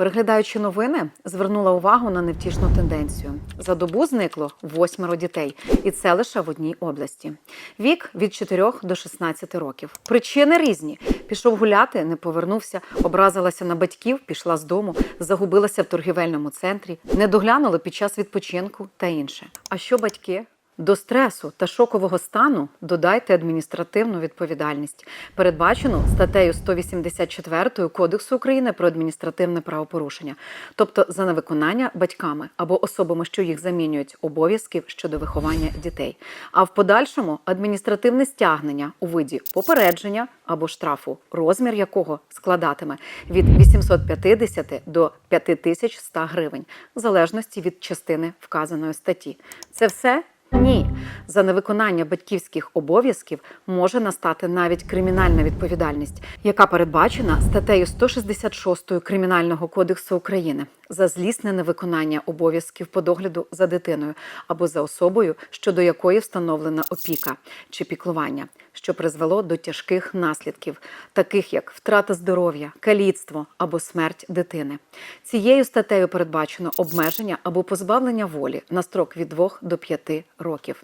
Переглядаючи новини, звернула увагу на невтішну тенденцію. За добу зникло восьмеро дітей, і це лише в одній області. Вік від 4 до 16 років. Причини різні: пішов гуляти, не повернувся, образилася на батьків, пішла з дому, загубилася в торгівельному центрі, не доглянули під час відпочинку та інше. А що батьки? До стресу та шокового стану додайте адміністративну відповідальність, передбачену статтею 184 Кодексу України про адміністративне правопорушення, тобто за невиконання батьками або особами, що їх замінюють, обов'язків щодо виховання дітей. А в подальшому адміністративне стягнення у виді попередження або штрафу, розмір якого складатиме від 850 до 5100 гривень, в залежності від частини вказаної статті. Це все. 腻 за невиконання батьківських обов'язків може настати навіть кримінальна відповідальність, яка передбачена статтею 166 Кримінального кодексу України за злісне невиконання обов'язків по догляду за дитиною або за особою, щодо якої встановлена опіка чи піклування, що призвело до тяжких наслідків, таких як втрата здоров'я, каліцтво або смерть дитини. Цією статтею передбачено обмеження або позбавлення волі на строк від 2 до 5 років.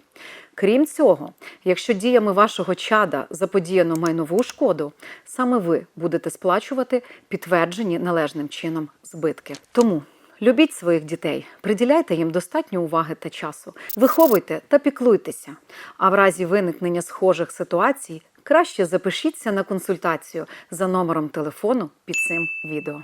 Крім цього, якщо діями вашого чада заподіяно майнову шкоду, саме ви будете сплачувати підтверджені належним чином збитки. Тому любіть своїх дітей, приділяйте їм достатньо уваги та часу, виховуйте та піклуйтеся. А в разі виникнення схожих ситуацій краще запишіться на консультацію за номером телефону під цим відео.